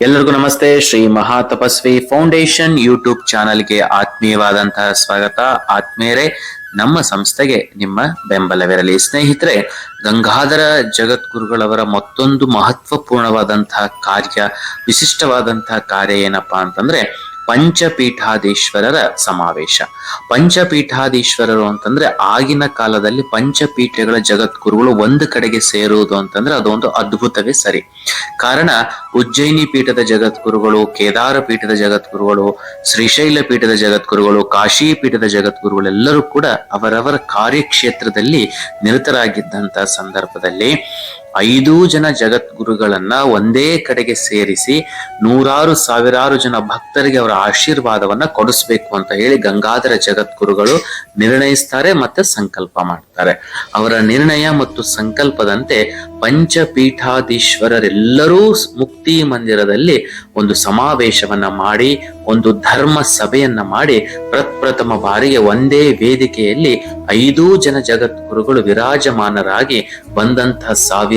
ಎಲ್ಲರಿಗೂ ನಮಸ್ತೆ. Shri Mahatapasvi foundation YouTube ಚಾನಲ್ಗೆ ಆತ್ಮೀಯವಾದಂತಹ ಸ್ವಾಗತ. ಆತ್ಮೀಯರೇ, ನಮ್ಮ ಸಂಸ್ಥೆಗೆ ನಿಮ್ಮ ಬೆಂಬಲವಿರಲಿ. ಸ್ನೇಹಿತರೆ, ಗಂಗಾಧರ ಜಗದ್ಗುರುಗಳವರ ಮತ್ತೊಂದು ಮಹತ್ವಪೂರ್ಣವಾದಂತಹ ಕಾರ್ಯ, ವಿಶಿಷ್ಟವಾದಂತಹ ಕಾರ್ಯ ಏನಪ್ಪಾ ಅಂತಂದ್ರೆ ಪಂಚಪೀಠಾಧೀಶ್ವರರ ಸಮಾವೇಶ. ಪಂಚಪೀಠಾಧೀಶ್ವರರು ಅಂತಂದ್ರೆ ಆಗಿನ ಕಾಲದಲ್ಲಿ ಪಂಚಪೀಠಗಳ ಜಗದ್ಗುರುಗಳು ಒಂದು ಕಡೆಗೆ ಸೇರುವುದು ಅಂತಂದ್ರೆ ಅದೊಂದು ಅದ್ಭುತವೇ ಸರಿ. ಕಾರಣ ಉಜ್ಜಯಿನಿ ಪೀಠದ ಜಗದ್ಗುರುಗಳು, ಕೇದಾರ ಪೀಠದ ಜಗದ್ಗುರುಗಳು, ಶ್ರೀಶೈಲ ಪೀಠದ ಜಗದ್ಗುರುಗಳು, ಕಾಶಿ ಪೀಠದ ಜಗದ್ಗುರುಗಳೆಲ್ಲರೂ ಕೂಡ ಅವರವರ ಕಾರ್ಯಕ್ಷೇತ್ರದಲ್ಲಿ ನಿರತರಾಗಿದ್ದಂತ ಸಂದರ್ಭದಲ್ಲಿ ಐದೂ ಜನ ಜಗದ್ಗುರುಗಳನ್ನ ಒಂದೇ ಕಡೆಗೆ ಸೇರಿಸಿ ನೂರಾರು ಸಾವಿರಾರು ಜನ ಭಕ್ತರಿಗೆ ಅವರ ಆಶೀರ್ವಾದವನ್ನ ಕೊಡಿಸ್ಬೇಕು ಅಂತ ಹೇಳಿ ಗಂಗಾಧರ ಜಗದ್ಗುರುಗಳು ನಿರ್ಣಯಿಸ್ತಾರೆ ಮತ್ತೆ ಸಂಕಲ್ಪ ಮಾಡ್ತಾರೆ. ಅವರ ನಿರ್ಣಯ ಮತ್ತು ಸಂಕಲ್ಪದಂತೆ ಪಂಚಪೀಠಾಧೀಶ್ವರರೆಲ್ಲರೂ ಮುಕ್ತಿ ಮಂದಿರದಲ್ಲಿ ಒಂದು ಸಮಾವೇಶವನ್ನ ಮಾಡಿ, ಒಂದು ಧರ್ಮ ಸಭೆಯನ್ನ ಮಾಡಿ ಪ್ರಪ್ರಥಮ ಬಾರಿಗೆ ಒಂದೇ ವೇದಿಕೆಯಲ್ಲಿ ಐದೂ ಜನ ಜಗದ್ಗುರುಗಳು ವಿರಾಜಮಾನರಾಗಿ ಬಂದಂತಹ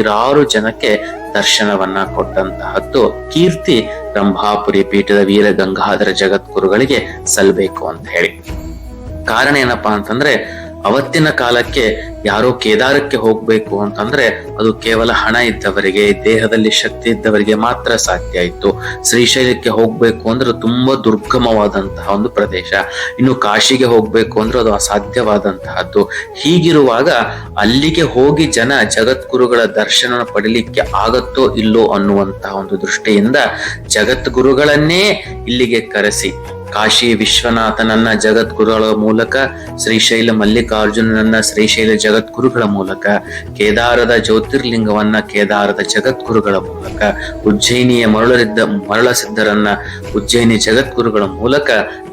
ಸಾವಿರಾರು ಜನಕ್ಕೆ ದರ್ಶನವನ್ನ ಕೊಟ್ಟಂತಹದ್ದು ಕೀರ್ತಿ ರಂಭಾಪುರಿ ಪೀಠದ ವೀರ ಗಂಗಾಧರ ಜಗದ್ಗುರುಗಳಿಗೆ ಸಲ್ಲಬೇಕು ಅಂತ ಹೇಳಿ. ಕಾರಣ ಏನಪ್ಪಾ ಅಂತಂದ್ರೆ ಅವತ್ತಿನ ಕಾಲಕ್ಕೆ ಯಾರೋ ಕೇದಾರಕ್ಕೆ ಹೋಗ್ಬೇಕು ಅಂತಂದ್ರೆ ಅದು ಕೇವಲ ಹಣ ಇದ್ದವರಿಗೆ, ದೇಹದಲ್ಲಿ ಶಕ್ತಿ ಇದ್ದವರಿಗೆ ಮಾತ್ರ ಸಾಧ್ಯ ಇತ್ತು ಶ್ರೀಶೈಲಕ್ಕೆ ಹೋಗ್ಬೇಕು ಅಂದ್ರೆ ತುಂಬಾ ದುರ್ಗಮವಾದಂತಹ ಒಂದು ಪ್ರದೇಶ. ಇನ್ನು ಕಾಶಿಗೆ ಹೋಗ್ಬೇಕು ಅಂದ್ರೆ ಅದು ಅಸಾಧ್ಯವಾದಂತಹದ್ದು. ಹೀಗಿರುವಾಗ ಅಲ್ಲಿಗೆ ಹೋಗಿ ಜನ ಜಗದ್ಗುರುಗಳ ದರ್ಶನ ಪಡಿಲಿಕ್ಕೆ ಆಗತ್ತೋ ಇಲ್ಲೋ ಅನ್ನುವಂತಹ ಒಂದು ದೃಷ್ಟಿಯಿಂದ ಜಗದ್ಗುರುಗಳನ್ನೇ ಇಲ್ಲಿಗೆ ಕರೆಸಿ. ಕಾಶಿ ವಿಶ್ವನಾಥನನ್ನ ಜಗದ್ಗುರುಗಳ ಮೂಲಕ, ಶ್ರೀಶೈಲ ಮಲ್ಲಿಕಾರ್ಜುನನನ್ನ ಶ್ರೀಶೈಲ ಜಗದ್ಗುರುಗಳ ಮೂಲಕ, ಕೇದಾರದ ಜ್ಯೋತಿರ್ಲಿಂಗವನ್ನ ಕೇದಾರದ ಜಗದ್ಗುರುಗಳ ಮೂಲಕ, ಉಜ್ಜಯಿನಿಯ ಮರಳರಿದ್ದ ಮರಳ ಸಿದ್ಧರನ್ನ ಉಜ್ಜಯಿನಿ ಜಗದ್ಗುರುಗಳ ಮೂಲಕ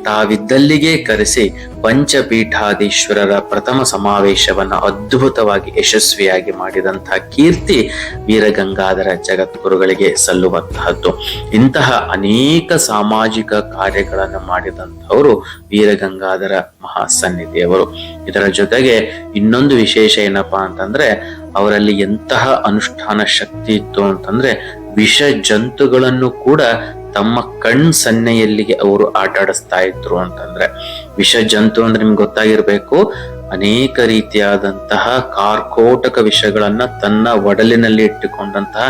ತಾವಿದ್ದಲ್ಲಿಗೆ ಕರೆಸಿ ಪಂಚಪೀಠಾಧೀಶ್ವರರ ಪ್ರಥಮ ಸಮಾವೇಶವನ್ನ ಅದ್ಭುತವಾಗಿ ಯಶಸ್ವಿಯಾಗಿ ಮಾಡಿದಂತಹ ಕೀರ್ತಿ ವೀರಗಂಗಾಧರ ಜಗದ್ಗುರುಗಳಿಗೆ ಸಲ್ಲುವಂತಹದ್ದು. ಇಂತಹ ಅನೇಕ ಸಾಮಾಜಿಕ ಕಾರ್ಯಗಳನ್ನು ಮಾಡಿದಂಥವರು ವೀರಗಂಗಾಧರ ಮಹಾಸನ್ನಿಧಿಯವರು. ಇದರ ಜೊತೆಗೆ ಇನ್ನೊಂದು ವಿಶೇಷ ಏನಪ್ಪಾ ಅಂತಂದ್ರೆ ಅವರಲ್ಲಿ ಎಂತಹ ಅನುಷ್ಠಾನ ಶಕ್ತಿ ಇತ್ತು ಅಂತಂದ್ರೆ ವಿಷ ಜಂತುಗಳನ್ನು ಕೂಡ ತಮ್ಮ ಕಣ್ ಸನ್ನೆಯಲ್ಲಿಗೆ ಅವರು ಆಟ ಆಡಿಸ್ತಾ ಇದ್ರು ಅಂತಂದ್ರೆ ವಿಷ ಜಂತು ಅಂದ್ರೆ ನಿಮ್ಗೆ ಗೊತ್ತಾಗಿರ್ಬೇಕು, ಅನೇಕ ರೀತಿಯಾದಂತಹ ಕಾರ್ಕೋಟಕ ವಿಷಗಳನ್ನ ತನ್ನ ಒಡಲಿನಲ್ಲಿ ಇಟ್ಟುಕೊಂಡಂತಹ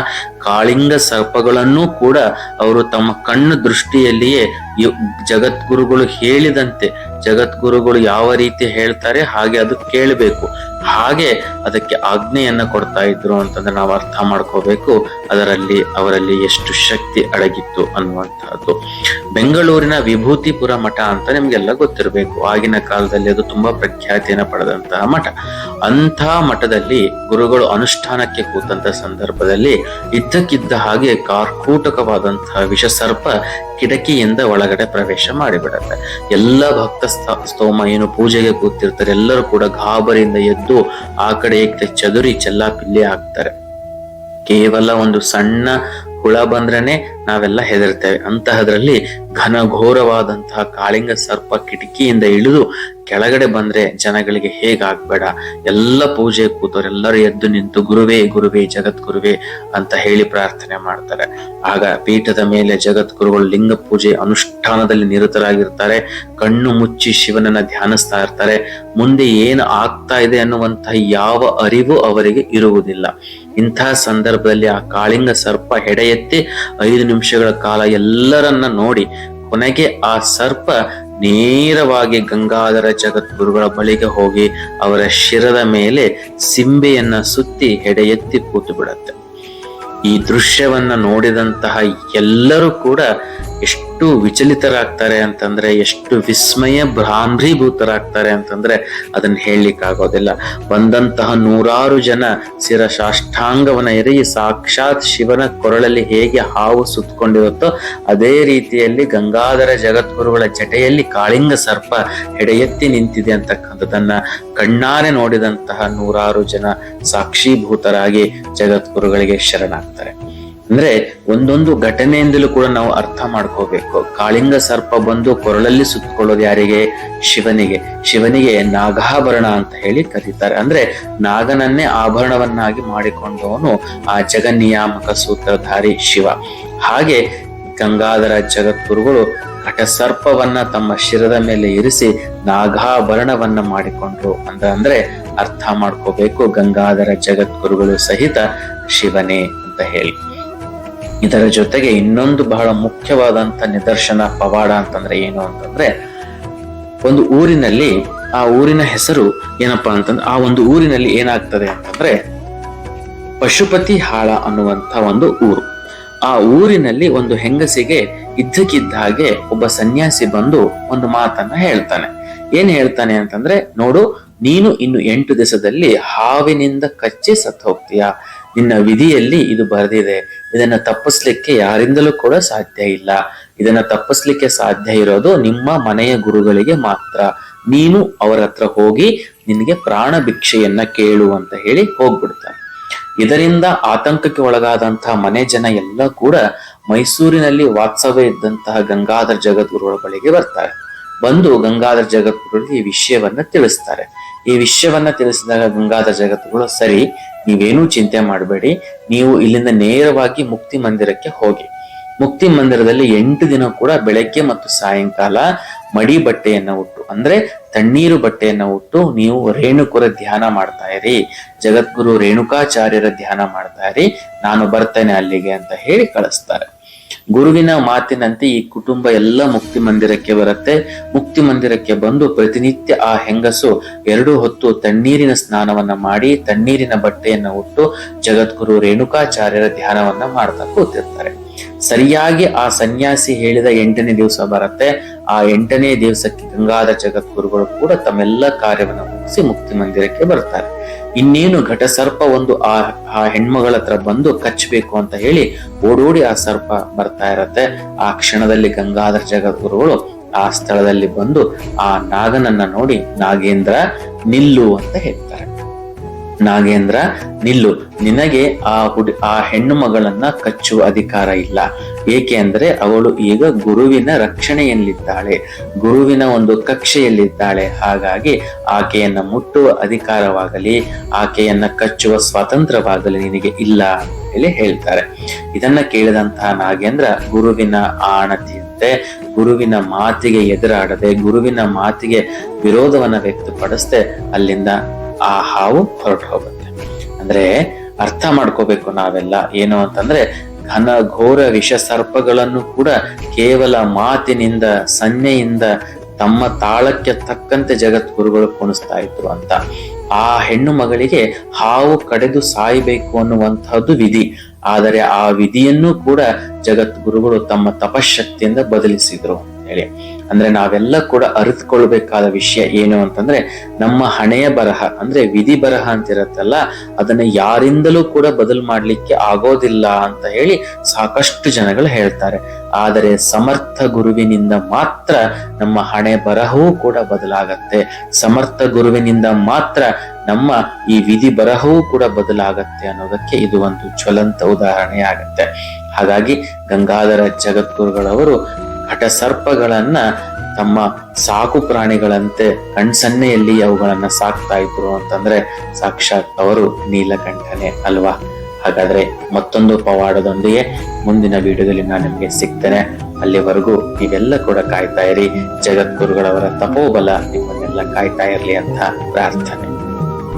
ಕಾಳಿಂಗ ಸರ್ಪಗಳನ್ನು ಕೂಡ ಅವರು ತಮ್ಮ ಕಣ್ಣು ದೃಷ್ಟಿಯಲ್ಲಿಯೇ ಜಗದ್ಗುರುಗಳು ಹೇಳಿದಂತೆ, ಜಗದ್ಗುರುಗಳು ಯಾವ ರೀತಿ ಹೇಳ್ತಾರೆ ಹಾಗೆ ಅದು ಕೇಳಬೇಕು. ಹಾಗೆ ಅದಕ್ಕೆ ಆಜ್ಞೆಯನ್ನ ಕೊಡ್ತಾ ಇದ್ರು ಅಂತಂದ್ರೆ ನಾವು ಅರ್ಥ ಮಾಡ್ಕೋಬೇಕು, ಅದರಲ್ಲಿ ಅವರಲ್ಲಿ ಎಷ್ಟು ಶಕ್ತಿ ಅಡಗಿತ್ತು ಅನ್ನುವಂತಹದ್ದು. ಬೆಂಗಳೂರಿನ ವಿಭೂತಿಪುರ ಮಠ ಅಂತ ನಿಮ್ಗೆಲ್ಲ ಗೊತ್ತಿರಬೇಕು. ಆಗಿನ ಕಾಲದಲ್ಲಿ ಅದು ತುಂಬಾ ಪ್ರಖ್ಯಾತಿಯನ್ನು ಪಡೆದಂತಹ ಮಠ. ಅಂಥ ಮಠದಲ್ಲಿ ಗುರುಗಳು ಅನುಷ್ಠಾನಕ್ಕೆ ಕೂತಂತ ಸಂದರ್ಭದಲ್ಲಿ ಇದ್ದಕ್ಕಿದ್ದ ಹಾಗೆ ಕಾರ್ಕೂಟಕವಾದಂತಹ ವಿಷಸರ್ಪ ಕಿಟಕಿಯಿಂದ ಒಳಗಡೆ ಪ್ರವೇಶ ಮಾಡಿಬಿಡುತ್ತೆ. ಎಲ್ಲ ಭಕ್ತ ಸ್ತೋಮ ಏನು ಪೂಜೆಗೆ ಕೂತಿರ್ತಾರೆ, ಎಲ್ಲರೂ ಕೂಡ ಗಾಬರಿಯಿಂದ ಎದ್ದು ಆ ಕಡೆ ಚದುರಿ ಚೆಲ್ಲಾಪಿಲ್ಲಿ ಆಗ್ತಾರೆ. ಕೇವಲ ಒಂದು ಸಣ್ಣ ಹುಳ ಬಂದ್ರೇನೆ ನಾವೆಲ್ಲ ಹೆದರ್ತೇವೆ. ಅಂತಹದ್ರಲ್ಲಿ ಘನಘೋರವಾದಂತಹ ಕಾಳಿಂಗ ಸರ್ಪ ಕಿಟಕಿಯಿಂದ ಇಳಿದು ಕೆಳಗಡೆ ಬಂದ್ರೆ ಜನಗಳಿಗೆ ಹೇಗಾಗ್ಬೇಡ ಎಲ್ಲ ಪೂಜೆ ಕೂತವರೆಲ್ಲರೂ ಎದ್ದು ನಿಂತು ಗುರುವೇ ಗುರುವೇ, ಜಗದ್ಗುರುವೇ ಅಂತ ಹೇಳಿ ಪ್ರಾರ್ಥನೆ ಮಾಡ್ತಾರೆ. ಆಗ ಪೀಠದ ಮೇಲೆ ಜಗದ್ಗುರುಗಳು ಲಿಂಗ ಪೂಜೆ ಅನುಷ್ಠಾನದಲ್ಲಿ ನಿರತರಾಗಿರ್ತಾರೆ. ಕಣ್ಣು ಮುಚ್ಚಿ ಶಿವನನ್ನ ಧ್ಯಾನಿಸ್ತಾ ಇರ್ತಾರೆ. ಮುಂದೆ ಏನು ಆಗ್ತಾ ಇದೆ ಅನ್ನುವಂತಹ ಯಾವ ಅರಿವು ಅವರಿಗೆ ಇರುವುದಿಲ್ಲ. ಇಂತಹ ಸಂದರ್ಭದಲ್ಲಿ ಆ ಕಾಳಿಂಗ ಸರ್ಪ ಹೆಡೆಯೆತ್ತಿ ಐದು ನಿಮಿಷಗಳ ಕಾಲ ಎಲ್ಲರನ್ನ ನೋಡಿ ಕೊನೆಗೆ ಆ ಸರ್ಪ ನೇರವಾಗಿ ಗಂಗಾಧರ ಜಗದ್ಗುರುಗಳ ಬಳಿಗೆ ಹೋಗಿ ಅವರ ಶಿರದ ಮೇಲೆ ಸಿಂಬೆಯನ್ನ ಸುತ್ತಿ ಹೆಡೆ ಎತ್ತಿ ಕೂತು ಬಿಡತ್ತೆ. ಈ ದೃಶ್ಯವನ್ನ ನೋಡಿದಂತಹ ಎಲ್ಲರೂ ಕೂಡ ಎಷ್ಟು ವಿಚಲಿತರಾಗ್ತಾರೆ ಅಂತಂದ್ರೆ, ಎಷ್ಟು ವಿಸ್ಮಯ ಭ್ರಾಂಭೀಭೂತರಾಗ್ತಾರೆ ಅಂತಂದ್ರೆ ಅದನ್ನ ಹೇಳಲಿಕ್ಕೆ ಆಗೋದಿಲ್ಲ. ಬಂದಂತಹ ನೂರಾರು ಜನ ಸಿರ ಸಾಷ್ಟಾಂಗವನ್ನ ಎರಗಿ ಸಾಕ್ಷಾತ್ ಶಿವನ ಕೊರಳಲ್ಲಿ ಹೇಗೆ ಹಾವು ಸುತ್ತಕೊಂಡಿರುತ್ತೋ ಅದೇ ರೀತಿಯಲ್ಲಿ ಗಂಗಾಧರ ಜಗದ್ಗುರುಗಳ ಜಟೆಯಲ್ಲಿ ಕಾಳಿಂಗ ಸರ್ಪ ಹೆಡೆಯೆತ್ತಿ ನಿಂತಿದೆ ಅಂತಕ್ಕಂಥದ್ದನ್ನ ಕಣ್ಣಾರೆ ನೋಡಿದಂತಹ ನೂರಾರು ಜನ ಸಾಕ್ಷೀಭೂತರಾಗಿ ಜಗದ್ಗುರುಗಳಿಗೆ ಶರಣಾಗ್ತಾರೆ. ಅಂದ್ರೆ ಒಂದೊಂದು ಘಟನೆಯಿಂದಲೂ ಕೂಡ ನಾವು ಅರ್ಥ ಮಾಡ್ಕೋಬೇಕು. ಕಾಳಿಂಗ ಸರ್ಪ ಬಂದು ಕೊರಳಲ್ಲಿ ಸುತ್ತಕೊಳ್ಳೋದು ಯಾರಿಗೆ? ಶಿವನಿಗೆ. ಶಿವನಿಗೆ ನಾಗಾಭರಣ ಅಂತ ಹೇಳಿ ಕರೀತಾರೆ. ಅಂದ್ರೆ ನಾಗನನ್ನೇ ಆಭರಣವನ್ನಾಗಿ ಮಾಡಿಕೊಂಡವನು ಆ ಜಗನ್ನಿಯಾಮಕ ಸೂತ್ರಧಾರಿ ಶಿವ. ಹಾಗೆ ಗಂಗಾಧರ ಜಗದ್ಗುರುಗಳು ಘಟಸರ್ಪವನ್ನ ತಮ್ಮ ಶಿರದ ಮೇಲೆ ಇರಿಸಿ ನಾಗಾಭರಣವನ್ನ ಮಾಡಿಕೊಂಡ್ರು ಅಂತ ಅಂದ್ರೆ ಅರ್ಥ ಮಾಡ್ಕೋಬೇಕು ಗಂಗಾಧರ ಜಗದ್ಗುರುಗಳು ಸಹಿತ ಶಿವನೇ ಅಂತ ಹೇಳಿ. ಇದರ ಜೊತೆಗೆ ಇನ್ನೊಂದು ಬಹಳ ಮುಖ್ಯವಾದಂತ ನಿದರ್ಶನ ಪವಾಡ ಅಂತಂದ್ರೆ ಏನು ಅಂತಂದ್ರೆ ಒಂದು ಊರಿನಲ್ಲಿ ಆ ಊರಿನ ಹೆಸರು ಏನಪ್ಪಾ ಅಂತಂದ್ರೆ ಆ ಒಂದು ಊರಿನಲ್ಲಿ ಏನಾಗ್ತದೆ ಅಂತಂದ್ರೆ ಪಶುಪತಿ ಹಾಳ ಅನ್ನುವಂತ ಒಂದು ಊರು. ಆ ಊರಿನಲ್ಲಿ ಒಂದು ಹೆಂಗಸಿಗೆ ಇದ್ದಕ್ಕಿದ್ದ ಹಾಗೆ ಒಬ್ಬ ಸನ್ಯಾಸಿ ಬಂದು ಒಂದು ಮಾತನ್ನ ಹೇಳ್ತಾನೆ. ಏನ್ ಹೇಳ್ತಾನೆ ಅಂತಂದ್ರೆ, ನೋಡು, ನೀನು ಇನ್ನು ಎಂಟು ದಿವಸದಲ್ಲಿ ಹಾವಿನಿಂದ ಕಚ್ಚಿ ಸತ್ತು ಹೋಗ್ತೀಯ ನಿನ್ನ ವಿಧಿಯಲ್ಲಿ ಇದು ಬರೆದಿದೆ. ಇದನ್ನ ತಪ್ಪಿಸ್ಲಿಕ್ಕೆ ಯಾರಿಂದಲೂ ಕೂಡ ಸಾಧ್ಯ ಇಲ್ಲ. ಇದನ್ನ ತಪ್ಪಿಸ್ಲಿಕ್ಕೆ ಸಾಧ್ಯ ಇರೋದು ನಿಮ್ಮ ಮನೆಯ ಗುರುಗಳಿಗೆ ಮಾತ್ರ. ನೀನು ಅವರ ಹತ್ರ ಹೋಗಿ ನಿನಗೆ ಪ್ರಾಣ ಭಿಕ್ಷೆಯನ್ನ ಕೇಳು ಅಂತ ಹೇಳಿ ಹೋಗ್ಬಿಡ್ತಾನೆ. ಇದರಿಂದ ಆತಂಕಕ್ಕೆ ಒಳಗಾದಂತಹ ಮನೆ ಜನ ಎಲ್ಲ ಕೂಡ ಮೈಸೂರಿನಲ್ಲಿ ವಾತ್ಸವ್ಯ ಇದ್ದಂತಹ ಗಂಗಾಧರ ಜಗದ್ಗುರುಗಳ ಬಳಿಗೆ ಬರ್ತಾರೆ. ಬಂದು ಗಂಗಾಧರ ಜಗದ್ಗುರುಗಳಿಗೆ ಈ ವಿಷಯವನ್ನ ತಿಳಿಸ್ತಾರೆ. ಈ ವಿಷಯವನ್ನ ತಿಳಿಸಿದಾಗ ಗಂಗಾಧರ ಜಗದ್ಗುರು ಸರಿ, ನೀವೇನೂ ಚಿಂತೆ ಮಾಡಬೇಡಿ. ನೀವು ಇಲ್ಲಿಂದ ನೇರವಾಗಿ ಮುಕ್ತಿ ಮಂದಿರಕ್ಕೆ ಹೋಗಿ. ಮುಕ್ತಿ ಮಂದಿರದಲ್ಲಿ ಎಂಟು ದಿನ ಕೂಡ ಬೆಳಗ್ಗೆ ಮತ್ತು ಸಾಯಂಕಾಲ ಮಡಿ ಬಟ್ಟೆಯನ್ನ ಉಟ್ಟು, ಅಂದ್ರೆ ತಣ್ಣೀರು ಬಟ್ಟೆಯನ್ನ ಉಟ್ಟು ನೀವು ರೇಣುಕುರ ಧ್ಯಾನ ಮಾಡ್ತಾ ಇರಿ. ಜಗದ್ಗುರು ರೇಣುಕಾಚಾರ್ಯರ ಧ್ಯಾನ ಮಾಡ್ತಾ ಇರಿ. ನಾನು ಬರ್ತೇನೆ ಅಲ್ಲಿಗೆ ಅಂತ ಹೇಳಿ ಕಳಿಸ್ತಾರೆ. ಗುರುವಿನ ಮಾತಿನಂತೆ ಈ ಕುಟುಂಬ ಎಲ್ಲ ಮುಕ್ತಿ ಮಂದಿರಕ್ಕೆ ಬರುತ್ತೆ. ಮುಕ್ತಿ ಮಂದಿರಕ್ಕೆ ಬಂದು ಪ್ರತಿನಿತ್ಯ ಆ ಹೆಂಗಸು ಎರಡು ಹೊತ್ತು ತಣ್ಣೀರಿನ ಸ್ನಾನವನ್ನ ಮಾಡಿ, ತಣ್ಣೀರಿನ ಬಟ್ಟೆಯನ್ನು ಉಟ್ಟು ಜಗದ್ಗುರು ರೇಣುಕಾಚಾರ್ಯರ ಧ್ಯಾನವನ್ನ ಮಾಡ್ತಾ ಕೂತಿರ್ತಾರೆ. ಸರಿಯಾಗಿ ಆ ಸನ್ಯಾಸಿ ಹೇಳಿದ ಎಂಟನೇ ದಿವಸ ಬರುತ್ತೆ. ಆ ಎಂಟನೇ ದಿವಸಕ್ಕೆ ಗಂಗಾಧರ ಜಗದ್ಗುರುಗಳು ಕೂಡ ತಮ್ಮೆಲ್ಲ ಕಾರ್ಯವನ್ನು ಮುಗಿಸಿ ಮುಕ್ತಿ ಮಂದಿರಕ್ಕೆ ಬರ್ತಾರೆ. ಇನ್ನೇನು ಘಟಸರ್ಪ ಒಂದು ಆ ಆ ಹೆಣ್ಮಗಳ ಹತ್ರ ಬಂದು ಕಚ್ಚಬೇಕು ಅಂತ ಹೇಳಿ ಓಡೋಡಿ ಆ ಸರ್ಪ ಬರ್ತಾ ಇರತ್ತೆ. ಆ ಕ್ಷಣದಲ್ಲಿ ಗಂಗಾಧರ ಜಗದ್ಗುರುಗಳು ಆ ಸ್ಥಳದಲ್ಲಿ ಬಂದು ಆ ನಾಗನನ್ನ ನೋಡಿ, ನಾಗೇಂದ್ರ ನಿಲ್ಲು ಅಂತ ಹೇಳ್ತಾರೆ. ನಾಗೇಂದ್ರ ನಿಲ್ಲು. ನಿನಗೆ ಆ ಹುಡಿ, ಆ ಹೆಣ್ಣು ಮಗಳನ್ನ ಕಚ್ಚುವ ಅಧಿಕಾರ ಇಲ್ಲ. ಏಕೆ ಅಂದ್ರೆ ಅವಳು ಈಗ ಗುರುವಿನ ರಕ್ಷಣೆಯಲ್ಲಿದ್ದಾಳೆ. ಗುರುವಿನ ಒಂದು ಕಕ್ಷೆಯಲ್ಲಿದ್ದಾಳೆ. ಹಾಗಾಗಿ ಆಕೆಯನ್ನ ಮುಟ್ಟುವ ಅಧಿಕಾರವಾಗಲಿ, ಆಕೆಯನ್ನ ಕಚ್ಚುವ ಸ್ವಾತಂತ್ರ್ಯವಾಗಲಿ ನಿನಗೆ ಇಲ್ಲ ಹೇಳಿ ಹೇಳ್ತಾರೆ. ಇದನ್ನ ಕೇಳಿದಂತಹ ನಾಗೇಂದ್ರ ಗುರುವಿನ ಆಣತಿಯಂತೆ, ಗುರುವಿನ ಮಾತಿಗೆ ಎದುರಾಡದೆ, ಗುರುವಿನ ಮಾತಿಗೆ ವಿರೋಧವನ್ನ ವ್ಯಕ್ತಪಡಿಸದೆ ಅಲ್ಲಿಂದ ಆ ಹಾವು ಹೊರಟು ಹೋಗುತ್ತೆ. ಅಂದ್ರೆ ಅರ್ಥ ಮಾಡ್ಕೋಬೇಕು ನಾವೆಲ್ಲ. ಏನು ಅಂತಂದ್ರೆ, ಘನ ಘೋರ ವಿಷ ಸರ್ಪಗಳನ್ನು ಕೂಡ ಕೇವಲ ಮಾತಿನಿಂದ, ಸನ್ನೆಯಿಂದ, ತಮ್ಮ ತಾಳಕ್ಕೆ ತಕ್ಕಂತೆ ಜಗದ್ಗುರುಗಳು ಕುಣಿಸ್ತಾ ಇದ್ರು ಅಂತ. ಆ ಹೆಣ್ಣು ಮಗಳಿಗೆ ಹಾವು ಕಡೆದು ಸಾಯಬೇಕು ಅನ್ನುವಂತಹದ್ದು ವಿಧಿ. ಆದರೆ ಆ ವಿಧಿಯನ್ನು ಕೂಡ ಜಗದ್ಗುರುಗಳು ತಮ್ಮ ತಪಶಕ್ತಿಯಿಂದ ಬದಲಿಸಿದ್ರು. ಹೇಳಿ. ಅಂದ್ರೆ ನಾವೆಲ್ಲ ಕೂಡ ಅರಿತುಕೊಳ್ಬೇಕಾದ ವಿಷಯ ಏನು ಅಂತಂದ್ರೆ ನಮ್ಮ ಹಣೆಯ ಬರಹ, ಅಂದ್ರೆ ವಿಧಿ ಬರಹ ಅಂತ ಇರತ್ತಲ್ಲ ಅದನ್ನ ಯಾರಿಂದಲೂ ಕೂಡ ಬದಲು ಮಾಡ್ಲಿಕ್ಕೆ ಆಗೋದಿಲ್ಲ ಅಂತ ಹೇಳಿ ಸಾಕಷ್ಟು ಜನಗಳು ಹೇಳ್ತಾರೆ. ಆದರೆ ಸಮರ್ಥ ಗುರುವಿನಿಂದ ಮಾತ್ರ ನಮ್ಮ ಹಣೆ ಬರಹವೂ ಕೂಡ ಬದಲಾಗತ್ತೆ. ಸಮರ್ಥ ಗುರುವಿನಿಂದ ಮಾತ್ರ ನಮ್ಮ ಈ ವಿಧಿ ಬರಹವೂ ಕೂಡ ಬದಲಾಗತ್ತೆ ಅನ್ನೋದಕ್ಕೆ ಇದು ಒಂದು ಜ್ವಲಂತ ಉದಾಹರಣೆ ಆಗತ್ತೆ ಹಾಗಾಗಿ ಗಂಗಾಧರ ಜಗದ್ಗುರುಗಳವರು ಘಟಸರ್ಪಗಳನ್ನ ತಮ್ಮ ಸಾಕು ಪ್ರಾಣಿಗಳಂತೆ ಕಣ್ಸನ್ನೆಯಲ್ಲಿ ಅವುಗಳನ್ನ ಸಾಕ್ತಾ ಇದ್ರು ಅಂತಂದ್ರೆ ಸಾಕ್ಷಾತ್ ಅವರು ನೀಲಕಂಠನೆ ಅಲ್ವಾ? ಹಾಗಾದ್ರೆ ಮತ್ತೊಂದು ಪವಾಡದೊಂದಿಗೆ ಮುಂದಿನ ವಿಡಿಯೋದಲ್ಲಿ ನಾನು ನಿಮಗೆ ಸಿಗ್ತೇನೆ. ಅಲ್ಲಿವರೆಗೂ ನೀವೆಲ್ಲ ಕೂಡ ಕಾಯ್ತಾ ಇರಿ. ಜಗದ್ಗುರುಗಳವರ ತಪೋಬಲ ನಿಮ್ಮನ್ನೆಲ್ಲ ಕಾಯ್ತಾ ಇರಲಿ ಅಂತ ಪ್ರಾರ್ಥನೆ.